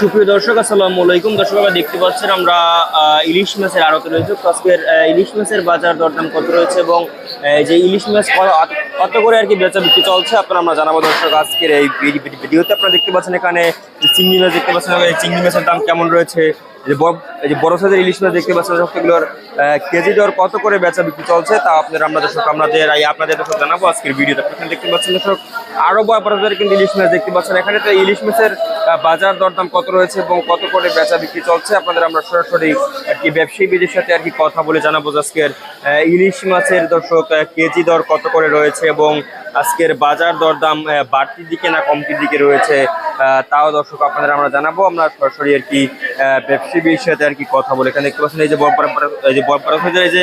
সুপ্রিয় দর্শক, আসসালামু আলাইকুম। দর্শক আমরা দেখতে পাচ্ছেন আমরা ইলিশ মাছের আড়তে রয়েছে। আজকের ইলিশ মাছের বাজার দরদাম কত রয়েছে এবং যে ইলিশ মাছ কত করে আর কি বেচা বিক্রি চলছে আপনারা আমরা জানাব দর্শক আজকের এই ভিডি- ভিডি- ভিডিওতে আপনারা দেখতে পাচ্ছেন এখানে চিংড়ি মাছ দেখতে পাচ্ছেন চিংড়ি মাছের দাম কেমন রয়েছে? যে বড়- সাইজের ইলিশ মাছ দেখতে পাচ্ছেন এগুলোর কেজি দর কত করে বেচা বিক্রি চলছে তা আপনারা আমরা দর্শক এই আপনাদের দর্শক জানাব আজকের ভিডিওতে। আপনারা দেখতে পাচ্ছেন দর্শক, আরও বড় কিন্তু ইলিশ মাছ দেখতে পাচ্ছেন। এখানে তো ইলিশ মাছের বাজার দরদাম কত রয়েছে এবং কত করে বেচা বিক্রি চলছে? আপনাদের আমরা সরাসরি আর কি ব্যবসায়ী বিদের সাথে আর কি কথা বলে জানাব আজকের ইলিশ মাছের দর্শক কেজি দর কত করে রয়েছে এবং আজকের বাজার দরদাম বাড়তির দিকে না কমতির দিকে রয়েছে? তাও দর্শক আপনাদের আমরা জানাব। আমরা সরাসরি আর কি ব্যবসায়ীর সাথে আর কি কথা বলে। এখানে দেখতে পাচ্ছেন এই যে এই যে সাইজের এই যে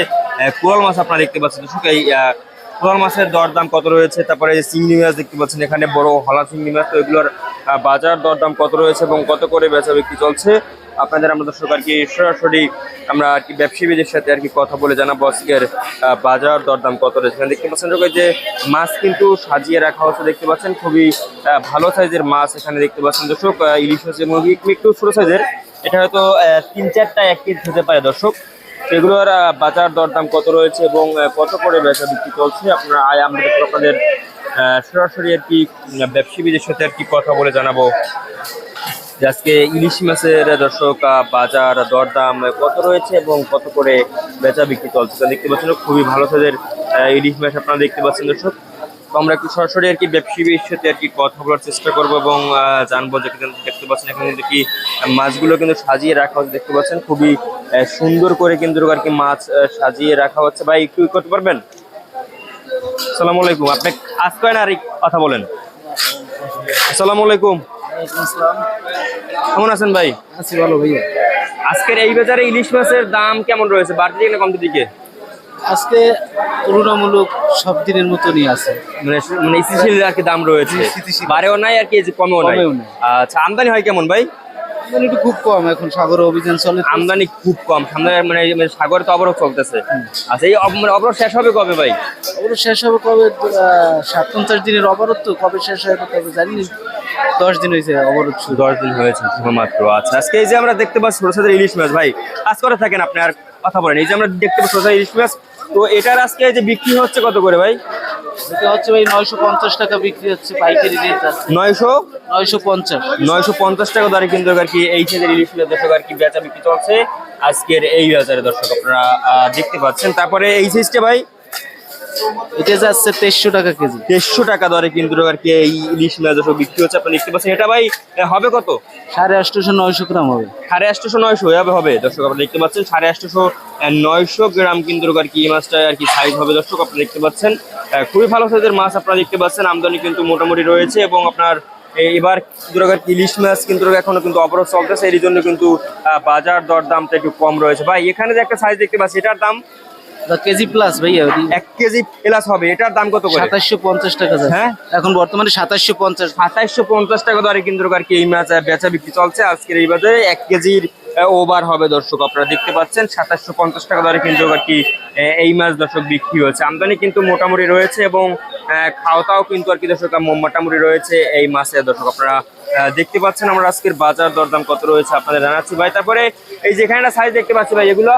কোরাল মাছ আপনারা দেখতে পাচ্ছেন। দর্শক, এই কোরাল মাছের দরদাম কত রয়েছে? তারপরে এই যে চিংড়ি মাছ দেখতে পাচ্ছেন, এখানে বড় হলা চিংড়ি মাছ। তো এগুলোর বাজার দরদাম কত রয়েছে এবং কত করে বেচা বিক্রি চলছে? আপনাদের, আমরা দর্শক আর কি সরাসরি আমরা আর কি ব্যবসায়ীদের সাথে আর কি কথা বলে জানাব আজকের বাজার দরদাম কত রয়েছে। দেখতে পাচ্ছেন যে মাছ কিন্তু সাজিয়ে রাখা হচ্ছে দেখতে পাচ্ছেন খুবই ভালো সাইজের মাছ এখানে দেখতে পাচ্ছেন দর্শক ইলিশ মাছ মুরগি একটু- ছোট সাইজের, এটা হয়তো তিন চারটা এক কেজি হতে পারে দর্শক। সেগুলোর বাজার দরদাম কত রয়েছে এবং কত করে বেচা বিক্রি চলছে? আপনারা আয় আমরা দেখব আপনাদের সরাসরি আর কি ব্যবসায়ীদের সাথে আর কি কথা বলে জানাব। আজকে ইলিশ মাছের দর্শক বাজার দরদাম কত রয়েছে এবং কত করে বেচা বিক্রি চলছে? দেখতে পাচ্ছেন, খুবই ভালো সাইজের ইলিশ মাছ আপনারা দেখতে পাচ্ছেন, দর্শক। তো আমরা একটু সরাসরি আর কি ব্যবসায়ীর সাথে আর কি কথা বলার চেষ্টা করব এবং জানব যে দেখতে পাচ্ছেন, এখানে কিন্তু কি মাছগুলো কিন্তু সাজিয়ে রাখা হচ্ছে, দেখতে পাচ্ছেন, খুবই সুন্দর করে কিন্তু আর কি মাছ সাজিয়ে রাখা হচ্ছে। ভাই, একটু করতে পারবেন? আসসালামু আলাইকুম, আপনি আজ আর কথা বলেন। আসসালামু আলাইকুম। কেমন আছেন ভাই? আছি ভালো ভাইয়া। আজকের এই বাজারে ইলিশ মাছের দাম কেমন রয়েছে? বাড়তি দিকে না কমতি দিকে? আজকে তুলনামূলক সব দিনের মতনই আছে। মানে মানে স্থিতিশীল আর কি দাম রয়েছে। বাড়েও নাই আর কি কমেও নাই। আচ্ছা আমদানি হয় কেমন ভাই? আমদানি একটু খুব কম এখন সাগর অভিযান চলে আমদানি খুব কম। সামনে মানে মানে সাগরে তো অবরোধ চলতেছে। আচ্ছা এই মানে অবরোধ শেষ হবে কবে ভাই? অবরোধ শেষ হবে কবে? সাত পঞ্চাশ দিনের অবরোধ তো। কবে শেষ হবে তবে জানি। দশ দিন হয়েছে অবরোধ শুরু। দশ দিন হয়েছে মাত্র আচ্ছা আজকে এই যে আমরা দেখতে পাচ্ছি ছোট সাথে ইলিশ মাছ ভাই আজ করে থাকেন আপনি আর কথা বলেন। এই যে আমরা দেখতে পাচ্ছি ছোট ইলিশ মাছ তো এটার আজকে যে বিক্রি হচ্ছে কত করে ভাই? এটা হচ্ছে ভাই নয়শো পঞ্চাশ টাকা বিক্রি হচ্ছে পাইকারি রেট আছে। নয়শো? নয়শো পঞ্চাশ। নয়শো পঞ্চাশ টাকা দরে কিন্তু আর কি এই ইলিশ মাছ দর্শক আর কি বেচা বিক্রি চলছে। আজকের এই বাজারে দর্শক আপনারা দেখতে পাচ্ছেন। তারপরে এই সাইজটা ভাই এটা যাচ্ছে তেইশশো টাকা কেজি। দেড়শো টাকা দরে কিন্তু আর কি এই ইলিশ মাছ বিক্রি হচ্ছে আপনি দেখতে পাচ্ছেন। এটা ভাই হবে কত? সাড়ে আটশোশো নয়শো গ্রাম হবে। সাড়ে আটশোশো নয়শো হবে হবে। দর্শক আপনারা দেখতে পাচ্ছেন সাড়ে আটশোশো নয়শো গ্রাম কিন্তু আর কি এই মাছটা আর কি সাইজ হবে। দর্শক আপনারা দেখতে পাচ্ছেন খুবই ভালো সাইজের মাছ আপনারা দেখতে পাচ্ছেন। আমদানি কিন্তু মোটামুটি রয়েছে এবং আপনার এবার কি ইলিশ মাছ কিন্তু এখনও কিন্তু অবরোধ চলতেছে। এর জন্য কিন্তু বাজার দর দামটা একটু কম রয়েছে। ভাই এখানে যে একটা সাইজ দেখতে পাচ্ছি এটার দাম কেজি প্লাস ভাইয়া এক কেজি প্লাস হবে এটার দাম কত করে? সাতাশশো পঞ্চাশ টাকা হ্যাঁ? এখন বর্তমানে সাতাশশো পঞ্চাশ। সাতাইশশো পঞ্চাশ টাকা দরে কিন্তু আর কি এই মাছ বেচা বিক্রি চলছে। আজকের এই বাজারে এক কেজির ওভার হবে দর্শক আপনারা দেখতে পাচ্ছেন। সাতাশশো পঞ্চাশ টাকা দরে কিন্তু আর কি এই মাছ দর্শক বিক্রি হচ্ছে। আমদানি কিন্তু মোটামুটি রয়েছে এবং খাওয়াটাও কিন্তু আর কি দর্শক মোটামুটি রয়েছে এই মাছের দর্শক আপনারা দেখতে পাচ্ছেন। আমরা আজকের বাজার দরদাম কত রয়েছে আপনাদের জানাচ্ছি ভাই। তারপরে এই যেখানে সাইজ দেখতে পাচ্ছি ভাই এগুলো?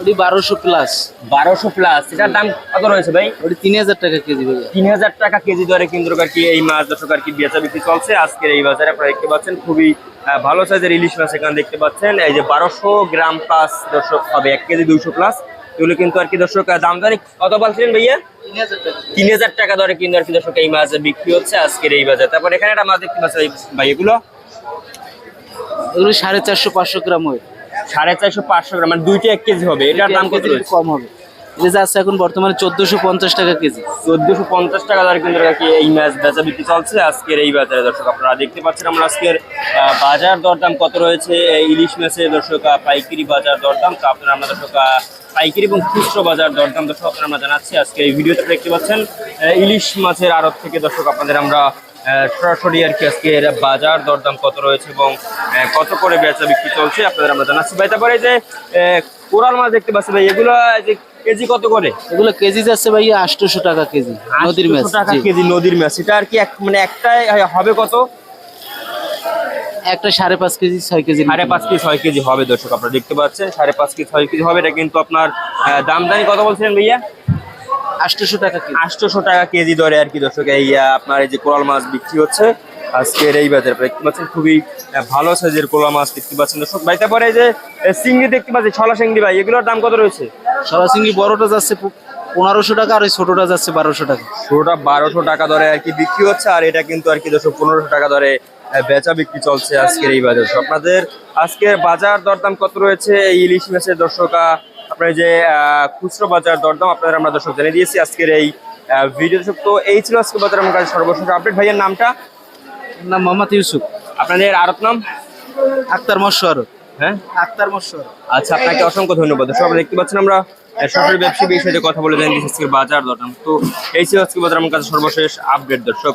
ওটি বারোশো প্লাস বারোশো প্লাস এটার দাম কত রয়েছে ভাই? ওটি তিন হাজার টাকা কেজি তিন হাজার টাকা কেজি দরে কিন্তু আর কি এই মাছ দর্শক আর কি বেচা বিক্রি চলছে। আজকের এই বাজারে আপনারা দেখতে পাচ্ছেন খুবই ভালো সাইজের ইলিশ মাছ এখানে দেখতে পাচ্ছেন। এই যে বারোশো গ্রাম প্লাস দর্শক হবে এক কেজি দুইশো প্লাস এগুলো কিন্তু আর কি দর্শক দাম দরে কত বলছিলেন ভাইয়া? তিন হাজার টাকা তিন হাজার টাকা দরে কিন্তু আর কি দর্শক এই মাছ বিক্রি হচ্ছে আজকের এই বাজারে। তারপর এখানে একটা মাছ দেখতে পাচ্ছেন ভাই এগুলো? এগুলো সাড়ে চারশো পাঁচশো গ্রাম হয়। সাড়ে চারশো পাঁচশো গ্রাম মানে দুইটা এক কেজি হবে। এটার দাম কত কম হবে। এটা এখন বর্তমানে চোদ্দশো পঞ্চাশ টাকা কেজি। চোদ্দশো পঞ্চাশ টাকা দরে কিন্তু এই মাছ বেচা বিক্রি চলছে। আজকের এই বাজারে দর্শক আপনারা দেখতে পাচ্ছেন আমরা আজকের বাজার দরদাম কত রয়েছে। ইলিশ মাছের দর্শক পাইকারি বাজার দরদাম। তো আপনারা আমরা দর্শক পাইকারি এবং খুচরো বাজার দরদাম দর্শক আপনারা আমরা জানাচ্ছি। আজকে এই ভিডিওতে দেখতে পাচ্ছেন ইলিশ মাছের আড়ত থেকে দর্শক আপনাদের আমরা সরাসরি আর কি আজকের বাজার দরদাম কত রয়েছে এবং কত করে বেচা বিক্রি চলছে আপনাদের আমরা জানাচ্ছি। ভাই তারপরে যে কোরাল মাছ দেখতে পাচ্ছি ভাই এগুলো যে কেজি কত করে? এগুলো কেজি যাচ্ছে ভাইয়া আটশোশো টাকা কেজি নদীর মাছ টাকা কেজি নদীর মাছ এটা আর কি এক মানে একটাই হবে কত? একটা সাড়ে পাঁচ কেজি ছয় কেজি সাড়ে পাঁচ কেজি ছয় কেজি হবে দর্শক আপনারা দেখতে পাচ্ছেন সাড়ে পাঁচ কেজি ছয় কেজি হবে এটা কিন্তু আপনার আহ, দাম দানি কত বলছিলেন ভাইয়া? আটশোশো টাকা আটশোশো টাকা কেজি দরে আর কি দর্শক এই আপনার এই যে কোরাল মাছ বিক্রি হচ্ছে আজকের এই বাজারে দেখতে পাচ্ছেন খুবই ভালো সাইজের কোলা মাছ দেখতে পাচ্ছেন দর্শক। ভাই তারপরে যে চিংড়ি দেখতে পাচ্ছি ছলা চিংড়ি ভাই এগুলোর দাম কত রয়েছে? সরাসরি বড়টা যাচ্ছে পনেরোশো টাকা আর ওই ছোটটা যাচ্ছে বারোশো টাকা। ষোলোটা বারোশো টাকা দরে আর কি বিক্রি হচ্ছে আর এটা কিন্তু আর কি দর্শক পনেরোশো টাকা দরে বেচা বিক্রি চলছে আজকের এই বাজারে। আপনাদের আজকের বাজার দরদাম কত রয়েছে? এই ইলিশ মাছের দর্শকা আপনার যে খুচরো বাজার দরদাম আপনাদের আমরা দর্শক জানিয়ে দিয়েছি। আজকের এই ভিডিও দর্শক তো এই ছিল আজকে বাজার আমার কাছে সর্বশেষ আপডেট ভাইয়ের নামটা? নাম মোহাম্মদ ইউসুফ। আপনাদের আরত নাম? আক্তার মশোয়ার হ্যাঁ? আক্তার মশোয়ার আচ্ছা আপনাকে অসংখ্য ধন্যবাদ। আপনারা দেখতে পাচ্ছেন আমরা সরকারি ব্যবসায়ী বিষয়ে কথা বলে জানি আজকের বাজার দরদাম। তো এই ছিল আজকে বাজার আমার কাছে সর্বশেষ আপডেট দর্শক।